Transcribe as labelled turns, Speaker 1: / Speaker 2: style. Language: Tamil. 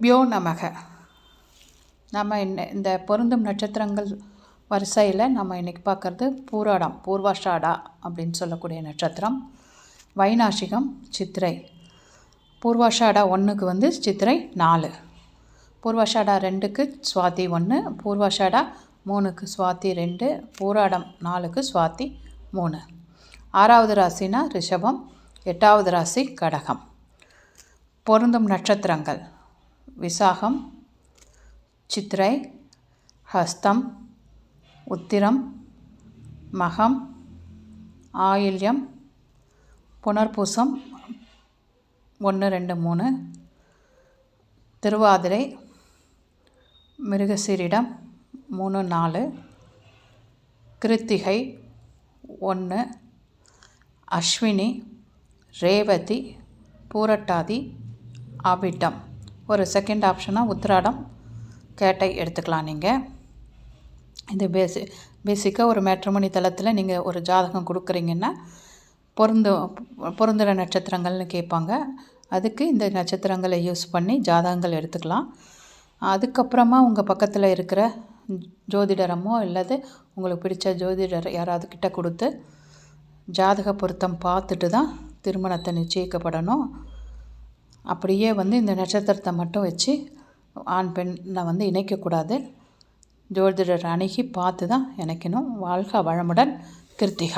Speaker 1: பியோ நமக. நம்ம இன்ன இந்த பொருந்தும் நட்சத்திரங்கள் வரிசையில் நம்ம இன்றைக்கி பார்க்குறது பூராடம் பூர்வாஷாடா அப்படின்னு சொல்லக்கூடிய நட்சத்திரம். வைநாசிகம் சித்திரை. பூர்வாஷாடா ஒன்றுக்கு வந்து சித்திரை நாலு. பூர்வாஷாடா ரெண்டுக்கு சுவாதி ஒன்று பூர்வாஷாடா மூணுக்கு சுவாதி ரெண்டு பூராடம் நாலுக்கு சுவாதி மூணு. ஆறாவது ராசினா ரிஷபம் எட்டாவது ராசி கடகம். பொருந்தும் நட்சத்திரங்கள். விசாகம் சித்திரை ஹஸ்தம் உத்திரம் மகம் ஆயில்யம் புனர்பூசம் ஒன்று ரெண்டு மூணு திருவாதிரை மிருகசீரிடம் மூணு நாலு கிருத்திகை ஒன்று அஸ்வினி ரேவதி பூரட்டாதி அபிட்டம். ஒரு செகண்ட் ஆப்ஷனாக உத்திராடம் கேட்டை எடுத்துக்கலாம் நீங்கள் இது பேசி பேசிக்காக ஒரு மேட்ரமணி தளத்தில் நீங்கள் ஒரு ஜாதகம் கொடுக்குறீங்கன்னா பொருந்து பொருந்துகிற நட்சத்திரங்கள்னு கேட்பாங்க. அதுக்கு இந்த நட்சத்திரங்களை யூஸ் பண்ணி ஜாதகங்கள் எடுத்துக்கலாம். அதுக்கப்புறமா உங்கள் பக்கத்தில் இருக்கிற ஜோதிடரமோ அல்லது உங்களுக்கு பிடிச்ச ஜோதிடர் யாராவது கிட்ட கொடுத்து ஜாதக பொருத்தம் பார்த்துட்டு தான் திருமணத்தை நிச்சயிக்கப்படணும். அப்படியே வந்து இந்த நட்சத்திரத்தை மட்டும் வச்சு ஆண் பெண்ணை வந்து இணைக்கக்கூடாது. ஜோதிடர் அணுகி பார்த்து தான் இணைக்கணும். வாழ்க வளமுடன். கிருத்திகா.